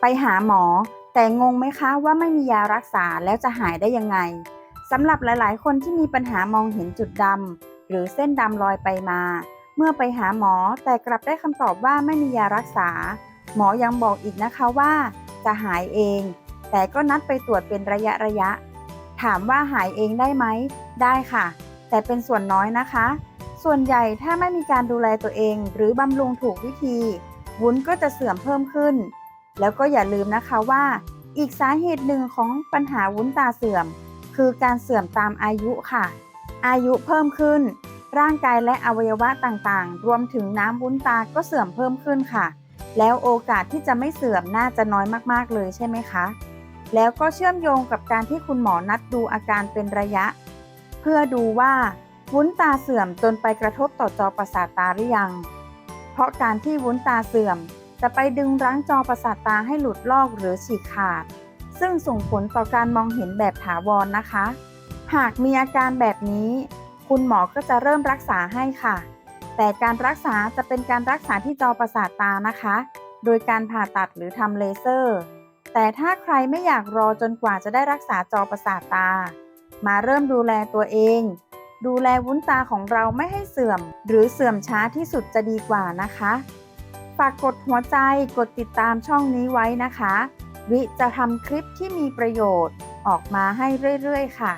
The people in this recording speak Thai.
ไปหาหมอ แต่งงไหมคะว่าไม่มียารักษาแล้วจะหายได้ยังไงสำหรับหลาย ๆ คนที่มีปัญหามองเห็นจุดดำหรือเส้นดำลอยไปมา เมื่อไปหาหมอแต่กลับได้คำตอบว่าไม่มียารักษา หมอยังบอกอีกนะคะว่า จะหายเอง แต่ก็นัดไปตรวจเป็นระยะระยะ ถามว่าหายเองได้ไหม ได้ค่ะ แต่เป็นส่วนน้อยนะคะ ส่วนใหญ่ถ้าไม่มีการดูแลตัวเอง หรือบำรุงถูกวิธี วุ้นก็จะเสื่อมเพิ่มขึ้น แล้วก็อย่าลืมนะคะว่า อีกสาเหตุหนึ่งของปัญหาวุ้นตาเสื่อม คือการเสื่อมตามอายุค่ะ อายุเพิ่มขึ้น ร่างกายและอวัยวะต่างๆ รวมถึงน้ำวุ้นตาก็เสื่อมเพิ่มขึ้นค่ะ แล้วโอกาสที่จะไม่เสื่อมน่าจะน้อยมากๆเลยใช่ไหมคะ แล้วก็เชื่อมโยงกับการที่คุณหมอนัดดูอาการเป็นระยะ เพื่อดูว่าวุ้นตาเสื่อมจนไปกระทบต่อจอประสาทตาหรือยัง เพราะการที่วุ้นตาเสื่อม จะไปดึงรั้งจอประสาทตาให้หลุดลอกหรือฉีกขาด ซึ่งส่งผลต่อการมองเห็นแบบถาวรนะคะ หากมีอาการแบบนี้ คุณหมอก็จะเริ่มรักษาให้ค่ะ แต่การรักษาจะเป็นการรักษาที่จอประสาทตานะคะ โดยการผ่าตัดหรือทำเลเซอร์ แต่ถ้าใครไม่อยากรอจนกว่าจะได้รักษาจอประสาทตา มาเริ่มดูแลตัวเอง ดูแลวุ้นตาของเราไม่ให้เสื่อม หรือเสื่อมช้าที่สุดจะดีกว่านะคะ ฝากกดหัวใจกดติดตามช่องนี้ไว้นะคะ วิจะทำคลิปที่มีประโยชน์ออกมาให้เรื่อยๆ ค่ะ